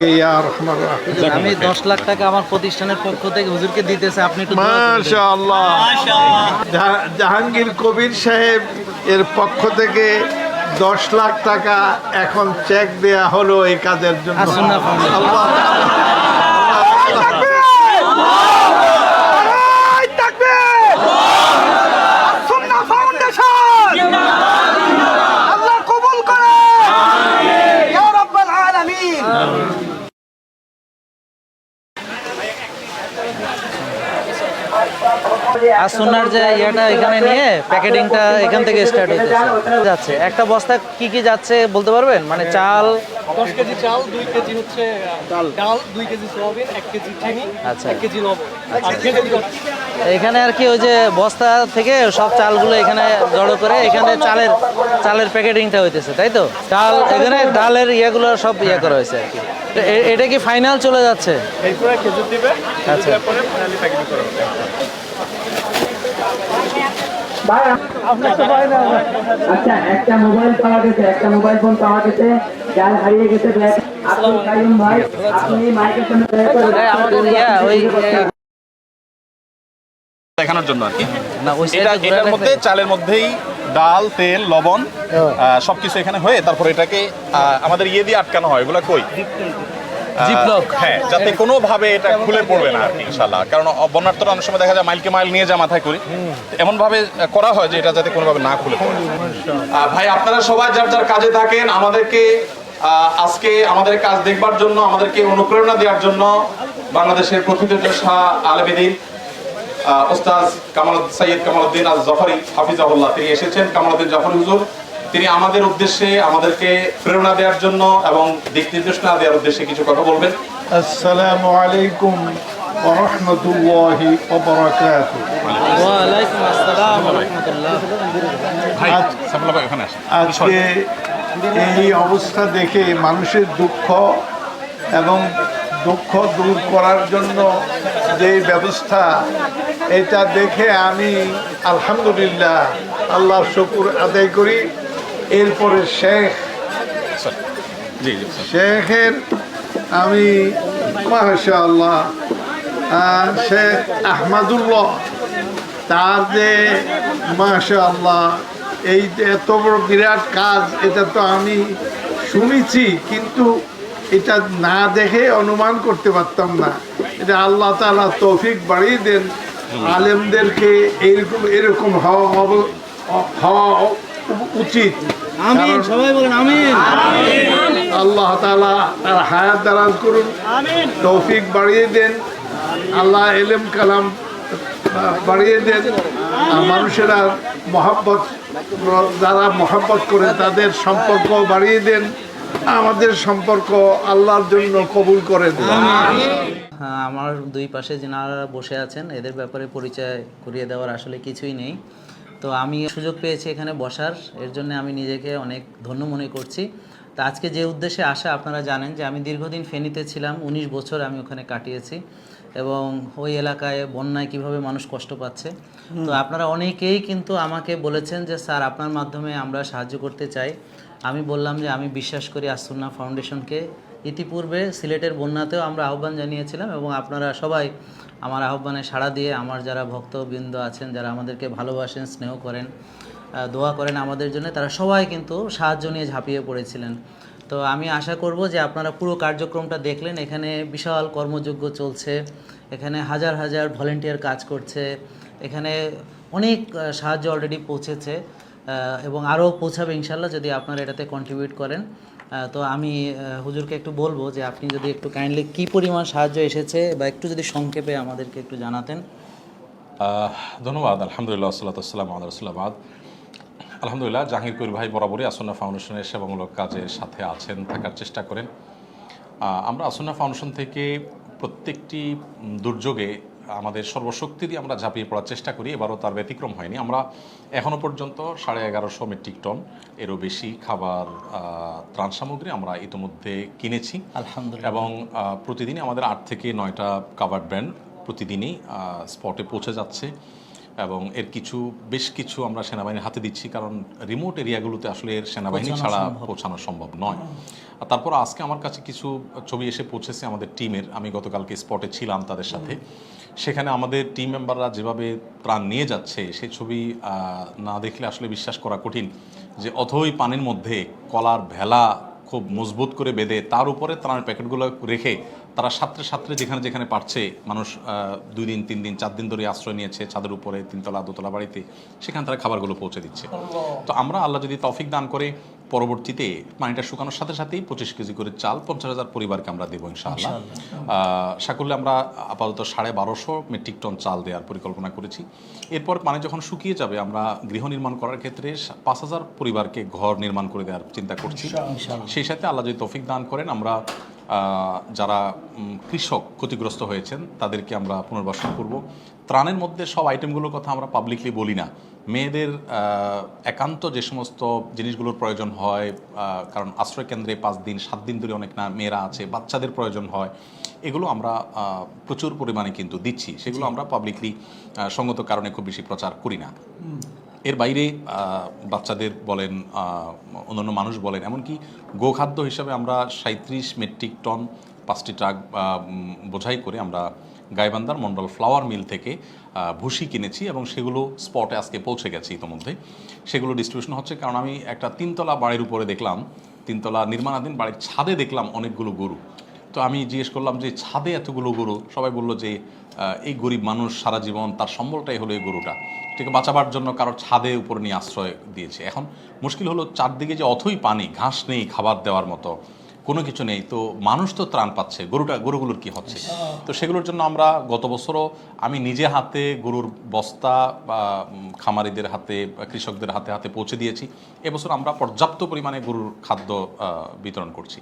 ইয়া আমি দশ লাখ টাকা আমার প্রতিষ্ঠানের পক্ষ থেকে হুজুরকে দিতেছে আপনি। মাশাআল্লাহ। জাহাঙ্গীর কবির সাহেব এর পক্ষ থেকে দশ লাখ টাকা এখন চেক দেয়া হলো এই কাজের জন্য আসুন্নাহ ফাউন্ডেশন। আল্লাহ আল্লাহ কবুল করে ইয়া রাব্বাল আলামিন আর সোনার যে ইয়েটা এখানে নিয়ে প্যাকেটিংটা এখান থেকে স্টার্ট হতেছে যাচ্ছে। একটা বস্তা কি কি যাচ্ছে বলতে পারবেন? মানে চাল? দশ কেজি চাল দুই কেজি হচ্ছে ডাল। দুই কেজি সোয়াবিন এক কেজি চিনি আচ্ছা। এক কেজি লবণ। এখানে আর কি ওই যে বস্তা থেকে সব চালগুলো এখানে জড়ো করে এখানে চালের চালের প্যাকেটিংটা হইতেছে তাই তো? চাল এখানে ডালের ইয়েগুলো সব ইয়ে করা হয়েছে আর কি। এটা কি ফাইনাল চলে যাচ্ছে? খেজুর দিবে আচ্ছা পরে ফাইনালি প্যাকেটিং করা হবে আচ্ছা একটা মোবাইল পাওয়া গেছে একটা মোবাইল ফোন পাওয়া গেছে যার হারিয়ে গেছে ব্যাগ। কাইম ভাই আপনি মাইকের সামনে দয়া করে এই আমাদের ওই দেখানোর জন্য আর কি। না ওই এটা সাইডে এটার মধ্যে চালের মধ্যেই ডাল তেল লবণ সবকিছু এখানে হয়ে তারপর এটাকে আমাদের ইয়ে দিয়ে আটকানো হয় এগুলো কই। হ্যাঁ যাতে কোনোভাবে এটা খুলে পড়বে না আর কি ইনশাল্লাহ কারণ বন্যার্থরা অনেক সময় দেখা যায় মাইলকে মাইল নিয়ে যা মাথায় করি। এমন ভাবে করা হয় যে এটা যাতে কোনোভাবে না খুলে পড়ে। ভাই আপনারা সবাই যার যার কাজে থাকেন আমাদেরকে আজকে আমাদের কাজ দেখবার জন্য আমাদেরকে অনুপ্রেরণা দেওয়ার জন্য বাংলাদেশের প্রকৃত শাহ আলবেদিন ওস্তাজ কামাল সৈয়দ কামালউদ্দিন আল জফরি হাফিজাহুল্লাহ তিনি এসেছেন। কামালউদ্দিন জফর হুজুর তিনি আমাদের উদ্দেশ্যে আমাদেরকে প্রেরণা দেওয়ার জন্য এবং দিক নির্দেশনা দেওয়ার উদ্দেশ্যে কিছু কথা বলবেন। আসসালামু আলাইকুম ওয়া রাহমাতুল্লাহি ওয়া বারাকাতুহু। ওয়ালাইকুম আসসালাম ওয়া রাহমাতুল্লাহ। ভাই সাফল্লা ভাই ওখানে আসেন। আজকে এই অবস্থা দেখে মানুষের দুঃখ এবং দুঃখ দূর করার জন্য যে ব্যবস্থা এটা দেখে আমি আলহামদুলিল্লাহ আল্লাহ শুকুর আদায় করি। এরপরে শেখ। শেখের আমি মাশা আল্লাহ শেখ আহমদুল্লাহ তার যে মাশা আল্লাহ এই যে এত বড় বিরাট কাজ এটা তো আমি শুনেছি কিন্তু এটা না দেখে অনুমান করতে পারতাম না। এটা আল্লাহ তালা তৌফিক বাড়িয়ে দেন আলেমদেরকে এরকম এরকম হওয়া হওয়া উচিত। আমিন কারণ- সবাই বলেন আমিন। আল্লাহ তালা তার হায়াত দারাজ করুন তৌফিক বাড়িয়ে দেন আল্লাহ এলেম কালাম বাড়িয়ে দেন আর মানুষেরা মহাব্বত যারা মহাব্বত করে তাদের সম্পর্ক বাড়িয়ে দেন আমাদের সম্পর্ক আল্লাহর জন্য কবুল করেন হ্যাঁ, আমার দুই পাশে যারা বসে আছেন এদের ব্যাপারে পরিচয় করিয়ে দেওয়ার আসলে কিছুই নেই। তো আমি সুযোগ পেয়েছি এখানে বসার। এর জন্য আমি নিজেকে অনেক ধন্য মনে করছি। তা আজকে যে উদ্দেশ্যে আসা আপনারা জানেন যে আমি দীর্ঘদিন ফেনীতে ছিলাম উনিশ বছর আমি ওখানে কাটিয়েছি এবং ওই এলাকায় বন্যায় কীভাবে মানুষ কষ্ট পাচ্ছে। তো আপনারা অনেকেই কিন্তু আমাকে বলেছেন যে স্যার আপনার মাধ্যমে আমরা সাহায্য করতে চাই। আমি বললাম যে আমি বিশ্বাস করি আসুন্না ফাউন্ডেশনকে ইতিপূর্বে সিলেটের বন্যাতেও আমরা আহ্বান জানিয়েছিলাম এবং আপনারা সবাই আমার আহ্বানে সাড়া দিয়ে আমার যারা ভক্তবৃন্দ আছেন, যারা আমাদেরকে ভালোবাসেন, স্নেহ করেন দোয়া করেন আমাদের জন্য, তারা সবাই কিন্তু সাহায্য নিয়ে ঝাঁপিয়ে পড়েছিলেন। তো আমি আশা করব যে আপনারা পুরো কার্যক্রমটা দেখলেন, এখানে বিশাল কর্মযোগ্য চলছে, এখানে হাজার হাজার ভলেন্টিয়ার কাজ করছে, এখানে অনেক সাহায্য অলরেডি পৌঁছেছে এবং আরও পৌঁছাবে ইনশাল্লাহ যদি আপনারা এটাতে কন্ট্রিবিউট করেন। তো আমি হুজুরকে একটু বলব যে আপনি যদি একটু কাইন্ডলি কী পরিমাণ সাহায্য এসেছে বা একটু যদি সংক্ষেপে আমাদেরকে একটু জানাতেন। ধন্যবাদ, আলহামদুলিল্লাহ সাল্লাতাম আল্লাহ রসুল্লাবাদ আলহামদুলিল্লাহ, জাহাঙ্গীর কবির ভাই বরাবরই আসন্না ফাউন্ডেশনের সেবামূলক কাজের সাথে আছেন, থাকার চেষ্টা করেন। আমরা আসন্না ফাউন্ডেশন থেকে প্রত্যেকটি দুর্যোগে আমাদের সর্বশক্তি দিয়ে আমরা ঝাঁপিয়ে পড়ার চেষ্টা করি এবারও তার ব্যতিক্রম হয়নি। আমরা এখনও পর্যন্ত সাড়ে এগারোশো মেট্রিক টন এরও বেশি খাবার ত্রাণ সামগ্রী আমরা ইতিমধ্যে কিনেছি। আলহামদুলিল্লাহ। এবং প্রতিদিনই আমাদের আট থেকে নয়টা কাভার ব্র্যান্ড প্রতিদিনই স্পটে পৌঁছে যাচ্ছে। এবং এর কিছু বেশ কিছু আমরা সেনাবাহিনীর হাতে দিচ্ছি কারণ রিমোট এরিয়াগুলোতে আসলে এর সেনাবাহিনী ছাড়া। পৌঁছানো সম্ভব নয়। আর তারপর আজকে আমার কাছে কিছু ছবি এসে পৌঁছেছে আমাদের টিমের আমি গতকালকে স্পটে ছিলাম তাদের সাথে। সেখানে আমাদের টিম মেম্বাররা যেভাবে প্রাণ নিয়ে যাচ্ছে সেই ছবি না দেখলে আসলে বিশ্বাস করা কঠিন যে অথই পানির মধ্যে কলার ভেলা খুব মজবুত করে বেঁধে তার উপরে ত্রাণের প্যাকেটগুলো রেখে তারা সাত্রে সাত্রে যেখানে যেখানে পারছে মানুষ দুই দিন তিন দিন চার দিন ধরে আশ্রয় নিয়েছে ছাদের উপরে তিনতলা দোতলা বাড়িতে সেখানে তারা খাবারগুলো পৌঁছে দিচ্ছে। তো আমরা আল্লাহ যদি তফিক দান করে পরবর্তীতে পানিটা শুকানোর সাথে সাথেই পঁচিশ কেজি করে চাল পঞ্চাশ হাজার পরিবারকে আমরা দেবো ইনশাআল্লাহ। সাকুল্যে আমরা আপাতত সাড়ে বারোশো মেট্রিক টন চাল দেওয়ার পরিকল্পনা করেছি। এরপর পানি যখন শুকিয়ে যাবে আমরা গৃহ নির্মাণ করার ক্ষেত্রে পাঁচ হাজার পরিবারকে ঘর নির্মাণ করে দেওয়ার চিন্তা করছি। সেই সাথে আল্লাহ যদি তৌফিক দান করেন আমরা যারা কৃষক ক্ষতিগ্রস্ত হয়েছেন তাদেরকে আমরা পুনর্বাসন করব। ত্রাণের মধ্যে সব আইটেমগুলোর কথা আমরা পাবলিকলি বলি না। মেয়েদের একান্ত যে সমস্ত জিনিসগুলোর প্রয়োজন হয় কারণ আশ্রয় কেন্দ্রে পাঁচ দিন সাত দিন ধরে অনেক না মেয়েরা আছে বাচ্চাদের প্রয়োজন হয় এগুলো আমরা প্রচুর পরিমাণে কিন্তু দিচ্ছি। সেগুলো আমরা পাবলিকলি সঙ্গত কারণে খুব বেশি প্রচার করি না। এর বাইরে বাচ্চাদের বলেন অন্যান্য মানুষ বলেন এমনকি গোখাদ্য হিসাবে আমরা সাঁত্রিশ মেট্রিক টন পাঁচটি ট্রাক বোঝাই করে আমরা গাইবান্ধার মন্ডল ফ্লাওয়ার মিল থেকে ভুসি কিনেছি এবং সেগুলো স্পটে আজকে পৌঁছে গেছে ইতোমধ্যে সেগুলো ডিস্ট্রিবিউশন হচ্ছে কারণ আমি একটা তিনতলা বাড়ির উপরে দেখলাম, তিনতলা নির্মাণাধীন বাড়ির ছাদে দেখলাম অনেকগুলো গরু। তো আমি জিজ্ঞেস করলাম যে, ছাদে এতগুলো গরু? সবাই বলল যে এই গরিব মানুষ সারা জীবন তার সম্বলটাই হলো এই গরুটা। ঠিক বাঁচাবার জন্য কারও ছাদে উপর নিয়ে আশ্রয় দিয়েছে। এখন মুশকিল হলো চারদিকে যে অথই পানি, ঘাস নেই খাবার দেওয়ার মতো। কোনো কিছু নেই। তো মানুষ তো ত্রাণ পাচ্ছে। গরুটা, গরুগুলোর কি হচ্ছে? তো সেগুলোর জন্য আমরা গত বছরও আমি নিজে হাতে গরুর বস্তা বা খামারিদের হাতে, কৃষকদের হাতে হাতে পৌঁছে দিয়েছি। এবছর আমরা পর্যাপ্ত পরিমাণে গরুর খাদ্য বিতরণ করছি।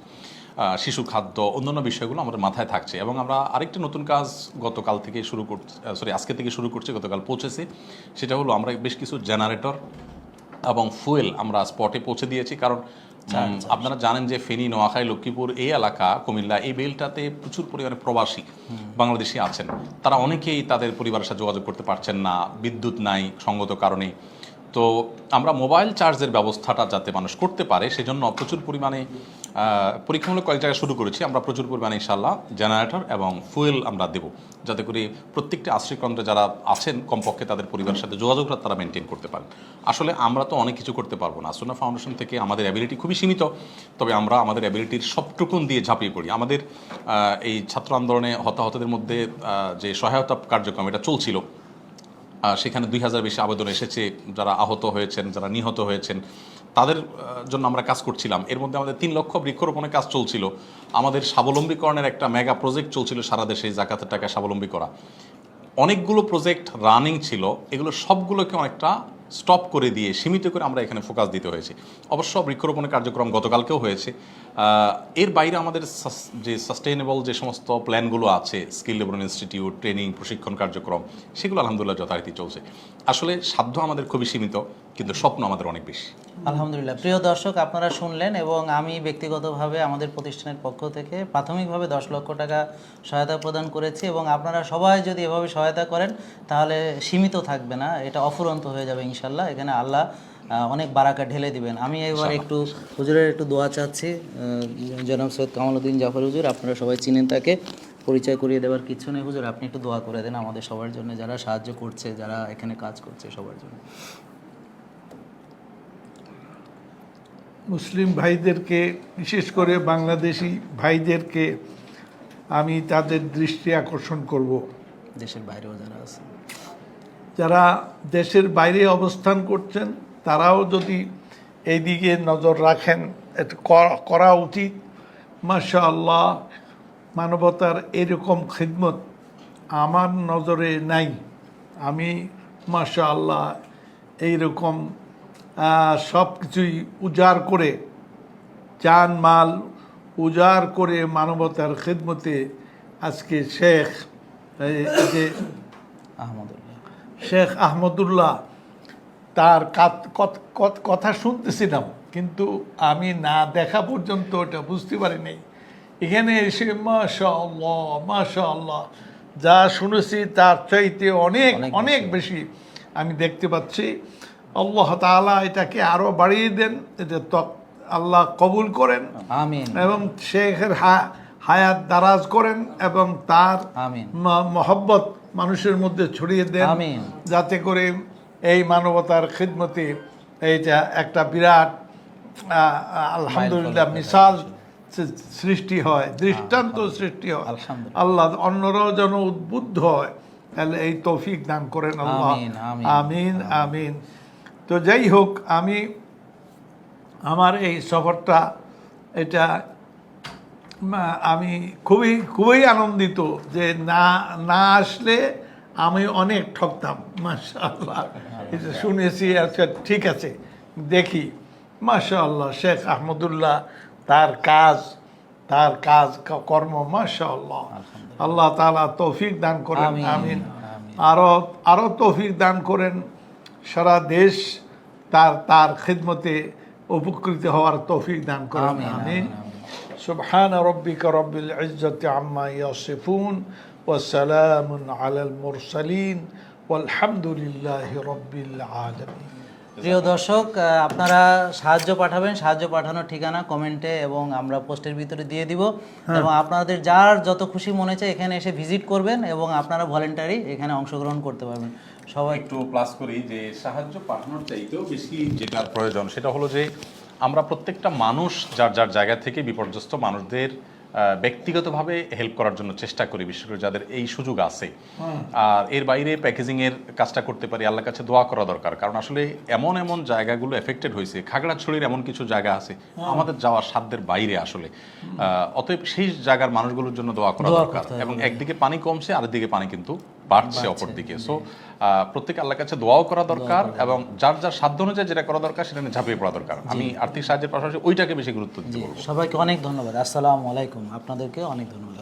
শিশু খাদ্য, অন্যান্য বিষয়গুলো আমাদের মাথায় থাকছে এবং আমরা আরেকটি নতুন কাজ গতকাল থেকে শুরু করছি সরি আজকে থেকে শুরু করছি, গতকাল পৌঁছেছে। সেটা হলো আমরা বেশ কিছু জেনারেটর এবং ফুয়েল আমরা স্পটে পৌঁছে দিয়েছি। কারণ আপনারা জানেন যে ফেনী নোয়াখাই লক্ষ্মীপুর এই এলাকা কুমিল্লা এই বেলটাতে প্রচুর পরিমাণে প্রবাসী বাংলাদেশি আছেন। তারা অনেকেই তাদের পরিবারের সাথে যোগাযোগ করতে পারছেন না বিদ্যুৎ নাই সঙ্গত কারণে। তো আমরা মোবাইল চার্জের ব্যবস্থাটা যাতে মানুষ করতে পারে সেজন্য প্রচুর পরিমাণে পরীক্ষামূলক কয়েক জায়গায় শুরু করেছি। আমরা প্রচুর পরিমাণে ইনশাল্লাহ জেনারেটর এবং ফুয়েল আমরা দেব। যাতে করে প্রত্যেকটি আশ্রয়কেন্দ্রে যারা আছেন কমপক্ষে তাদের পরিবারের সাথে যোগাযোগটা তারা মেনটেন করতে পারেন। আসলে আমরা তো অনেক কিছু করতে পারব না। আসুনা ফাউন্ডেশন থেকে আমাদের অ্যাবিলিটি খুবই সীমিত। তবে আমরা আমাদের অ্যাবিলিটির সবটুকুন দিয়ে ঝাঁপিয়ে পড়ি। আমাদের এই ছাত্র আন্দোলনে হতাহতদের মধ্যে যে সহায়তা কার্যক্রম এটা চলছিল সেখানে দুই হাজার বেশি আবেদন এসেছে। যারা আহত হয়েছেন, যারা নিহত হয়েছেন তাদের জন্য আমরা কাজ করছিলাম। এর মধ্যে আমাদের তিন লক্ষ বৃক্ষরোপণের কাজ চলছিল। আমাদের স্বাবলম্বীকরণের একটা মেগা প্রজেক্ট চলছিল সারা দেশে জাকাতের টাকা স্বাবলম্বী করা। অনেকগুলো প্রজেক্ট রানিং ছিল। এগুলো সবগুলোকে অনেকটা স্টপ করে দিয়ে, সীমিত করে আমরা এখানে ফোকাস দিতে হয়েছে। অবশ্য বৃক্ষরোপণের কার্যক্রম গতকালকেও হয়েছে। এর বাইরে আমাদের যে সাস্টেইনেবল যে সমস্ত প্ল্যানগুলো আছে স্কিল ডেভেলপমেন্ট ইনস্টিটিউট ট্রেনিং প্রশিক্ষণ কার্যক্রম, সেগুলো আলহামদুলিল্লাহ যথারীতি চলছে। আসলে সাধ্য আমাদের খুবই সীমিত, কিন্তু স্বপ্ন আমাদের অনেক বেশি। আলহামদুলিল্লাহ। প্রিয় দর্শক, আপনারা শুনলেন এবং আমি ব্যক্তিগতভাবে আমাদের প্রতিষ্ঠানের পক্ষ থেকে প্রাথমিকভাবে দশ লক্ষ টাকা সহায়তা প্রদান করেছি এবং আপনারা সবাই যদি এভাবে সহায়তা করেন, তাহলে সীমিত থাকবে না, এটা অফুরন্ত হয়ে যাবে ইনশাল্লাহ এখানে আল্লাহ অনেক বারাকা ঢেলে দিবেন। আমি এবার একটু হুজুরের একটু দোয়া চাচ্ছি জনাব সৈয়দ কামালউদ্দিন জাফর হুজুর আপনারা সবাই চিনেন তাকে পরিচয় করিয়ে দেওয়ার কিছু নেই। হুজুর আপনি একটু দোয়া করে দেন আমাদের সবার জন্য যারা সাহায্য করছে যারা এখানে কাজ করছে সবার জন্য। মুসলিম ভাইদেরকে বিশেষ করে বাংলাদেশি ভাইদেরকে আমি তাদের দৃষ্টি আকর্ষণ করব। দেশের বাইরেও যারা আছে। যারা দেশের বাইরে অবস্থান করছেন, তারাও যদি এই দিকে নজর রাখেন করা- উচিত। মাশা আল্লাহ মানবতার এরকম খিদমত আমার নজরে নাই। আমি মাশা আল্লাহ এইরকম সব কিছুই উজাড় করে চান মাল উজাড় করে মানবতার খিদমতে আজকে শেখ আহমদুল্লাহ। শেখ আহমদুল্লাহ তার কথা শুনতেছিলাম কিন্তু আমি না দেখা পর্যন্ত ওটা বুঝতে পারি নাই এখানে এসে মাশা আল্লাহ মাশা আল্লাহ যা শুনেছি তার চাইতে অনেক অনেক বেশি। আমি দেখতে পাচ্ছি। আল্লাহ তাআলা এটাকে আরও বাড়িয়ে দেন এটা তো আল্লাহ কবুল করেন এবং শেখের হা- হায়াত দারাজ করেন এবং তার মহব্বত মানুষের মধ্যে ছড়িয়ে দেন। যাতে করে এই মানবতার খিদমতে এইটা একটা বিরাট আলহামদুলিল্লাহ মিসাল সৃষ্টি হয় দৃষ্টান্ত সৃষ্টি হয়। আল্লাহ অন্যরাও যেন উদ্বুদ্ধ হয় তাহলে এই তৌফিক দান করেন আল্লাহ। আমিন, আমিন। তো যাই হোক আমি আমার এই সফরটা এটা আমি খুবই খুবই আনন্দিত যে না না আসলে আমি অনেক ঠকতাম মাশাআল্লাহ। এটা শুনেছি আচ্ছা ঠিক আছে দেখি। মাশাআল্লাহ শেখ আহমদুল্লাহ তার কাজ তার কাজ কর্ম মাশাআল্লাহ। আল্লাহ তাআলা তৌফিক দান করেন আমিন, আরও আমিন। আরও আরও তৌফিক দান করেন সারা দেশ তার তার খিদমতে উপকৃত হওয়ার তৌফিক দান করেন আমিন, سبحان ربك رب العزة عما يصفون وسلام على المرسلين والحمد لله رب العالمين প্রিয় দর্শক আহ, আপনারা সাহায্য পাঠাবেন সাহায্য পাঠানোর ঠিকানা কমেন্টে এবং আমরা পোস্টের ভিতরে দিয়ে দিব এবং আপনাদের যার যত খুশি মনে চায় এখানে এসে ভিজিট করবেন এবং আপনারা ভলেন্টারি এখানে অংশগ্রহণ করতে পারবেন সবাই একটু প্লাস করি যে সাহায্য পাঠানোর চাইতেও বেশি যেটার প্রয়োজন সেটা হলো যে আমরা প্রত্যেকটা মানুষ যার যার জায়গা থেকে বিপর্যস্ত মানুষদের ব্যক্তিগতভাবে হেল্প করার জন্য চেষ্টা করি বিশেষ করে যাদের এই সুযোগ আছে। আর এর বাইরে প্যাকেজিং এর কাজটা করতে পারি আল্লাহর কাছে দোয়া করা দরকার। কারণ আসলে এমন এমন জায়গাগুলো এফেক্টেড হয়েছে খাগড়াছড়ির এমন কিছু জায়গা আছে আমাদের যাওয়ার সাধ্যের বাইরে আসলে। আহ, অতএব সেই জায়গার মানুষগুলোর জন্য দোয়া করা দরকার। এবং একদিকে পানি কমছে আরেকদিকে পানি কিন্তু বাড়ছে অপর দিকে সো প্রত্যেক আল্লাহর কাছে দোয়াও করা দরকার এবং যার যার সাধ্য অনুযায়ী যেটা করা দরকার সেটা নিয়ে ঝাঁপিয়ে পড়া দরকার। আমি আর্থিক সাহায্যের পাশাপাশি ওইটাকে বেশি গুরুত্ব দিতে সবাইকে অনেক ধন্যবাদ। আসসালামু আলাইকুম। আপনাদেরকে অনেক ধন্যবাদ।